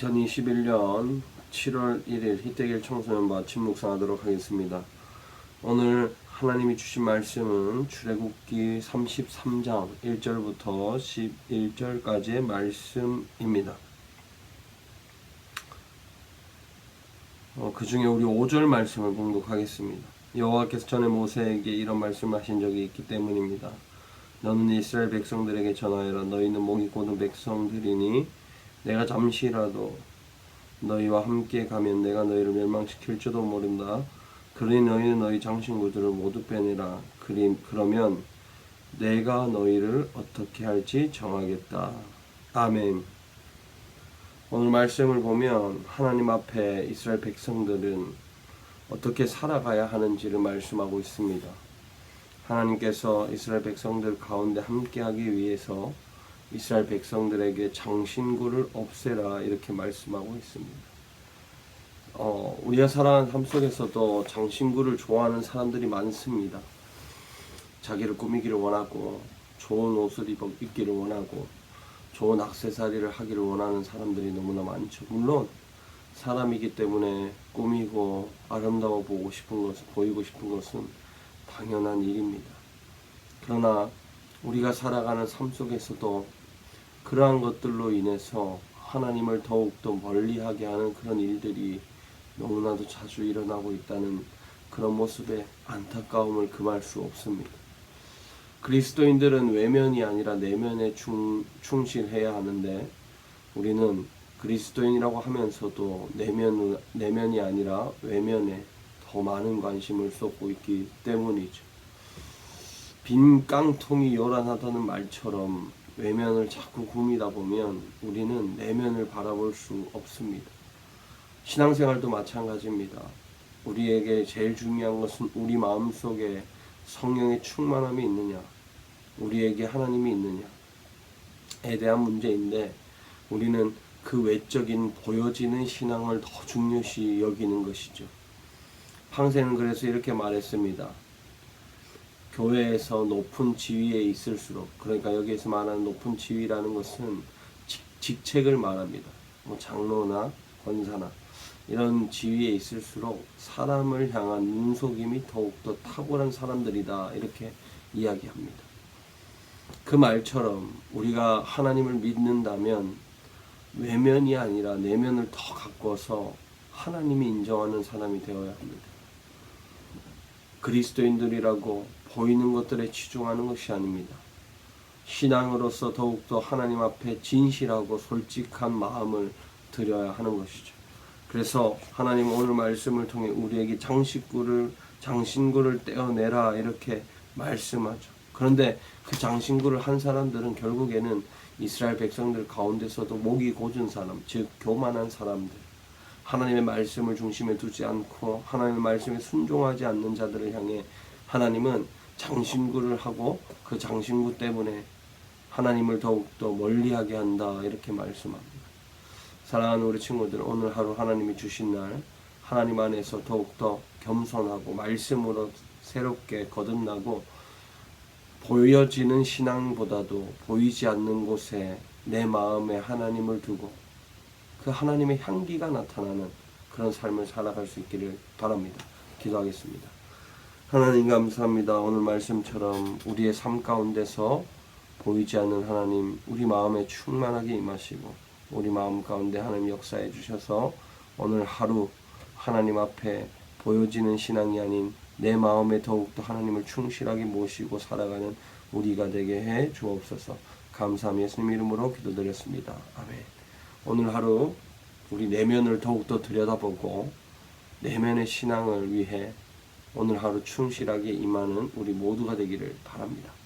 (2021년 7월 1일 희대길 청소년 마침 묵상하도록 하겠습니다. 오늘 하나님이 주신 말씀은 출애굽기 33장 1절부터 11절까지의 말씀입니다. 어, 그 중에 우리 5절 말씀을 봉독하겠습니다. 여호와께서 전에 모세에게 이런 말씀하신 적이 있기 때문입니다. 너는 이스라엘 백성들에게 전하여라 너희는 목이 고든 백성들이니 내가 잠시라도 너희와 함께 가면 내가 너희를 멸망시킬지도 모른다. 그러니 너희는 너희 장신구들을 모두 빼내라. 그러면 내가 너희를 어떻게 할지 정하겠다. 아멘. 오늘 말씀을 보면 하나님 앞에 이스라엘 백성들은 어떻게 살아가야 하는지를 말씀하고 있습니다. 하나님께서 이스라엘 백성들 가운데 함께하기 위해서 이스라엘 백성들에게 장신구를 없애라 이렇게 말씀하고 있습니다. 어, 우리가 살아가는 삶 속에서도 장신구를 좋아하는 사람들이 많습니다. 자기를 꾸미기를 원하고 좋은 옷을 입, 입기를 원하고 좋은 악세사리를 하기를 원하는 사람들이 너무나 많죠. 물론 사람이기 때문에 꾸미고 아름다워 보고 싶은 것을 보이고 싶은 것은 당연한 일입니다. 그러나 우리가 살아가는 삶 속에서도 그러한 것들로 인해서 하나님을 더욱더 멀리하게 하는 그런 일들이 너무나도 자주 일어나고 있다는 그런 모습에 안타까움을 금할 수 없습니다. 그리스도인들은 외면이 아니라 내면에 충, 충실해야 하는데 우리는 그리스도인이라고 하면서도 내면, 내면이 아니라 외면에 더 많은 관심을 쏟고 있기 때문이죠. 빈 깡통이 요란하다는 말처럼 외면을 자꾸 꾸미다 보면 우리는 내면을 바라볼 수 없습니다. 신앙생활도 마찬가지입니다. 우리에게 제일 중요한 것은 우리 마음 속에 성령의 충만함이 있느냐, 우리에게 하나님이 있느냐에 대한 문제인데 우리는 그 외적인 보여지는 신앙을 더 중요시 여기는 것이죠. 황새는 그래서 이렇게 말했습니다. 교회에서 높은 지위에 있을수록 그러니까 여기에서 말하는 높은 지위라는 것은 직, 책을 말합니다. 뭐 장로나 권사나 이런 지위에 있을수록 사람을 향한 눈속임이 더욱더 탁월한 사람들이다 이렇게 이야기합니다. 그 말처럼 우리가 하나님을 믿는다면 외면이 아니라 내면을 더 가꿔서 하나님이 인정하는 사람이 되어야 합니다. 그리스도인들이라고 보이는 것들에 치중하는 것이 아닙니다. 신앙으로서 더욱더 하나님 앞에 진실하고 솔직한 마음을 드려야 하는 것이죠. 그래서 하나님 오늘 말씀을 통해 우리에게 장식구를 장신구를 떼어내라 이렇게 말씀하죠. 그런데 그 장신구를 한 사람들은 결국에는 이스라엘 백성들 가운데서도 목이 고준 사람, 즉 교만한 사람들, 하나님의 말씀을 중심에 두지 않고 하나님의 말씀에 순종하지 않는 자들을 향해 하나님은 장신구를 하고 그 장신구 때문에 하나님을 더욱더 멀리하게 한다 이렇게 말씀합니다. 사랑하는 우리 친구들 오늘 하루 하나님이 주신 날 하나님 안에서 더욱더 겸손하고 말씀으로 새롭게 거듭나고 보여지는 신앙보다도 보이지 않는 곳에 내 마음에 하나님을 두고 그 하나님의 향기가 나타나는 그런 삶을 살아갈 수 있기를 바랍니다. 기도하겠습니다. 하나님 감사합니다. 오늘 말씀처럼 우리의 삶 가운데서 보이지 않는 하나님, 우리 마음에 충만하게 임하시고 우리 마음 가운데 하나님 역사해 주셔서 오늘 하루 하나님 앞에 보여지는 신앙이 아닌 내 마음에 더욱더 하나님을 충실하게 모시고 살아가는 우리가 되게 해 주옵소서. 감사함 예수님 이름으로 기도드렸습니다. 아멘. 오늘 하루 우리 내면을 더욱더 들여다보고 내면의 신앙을 위해 오늘 하루 충실하게 임하는 우리 모두가 되기를 바랍니다.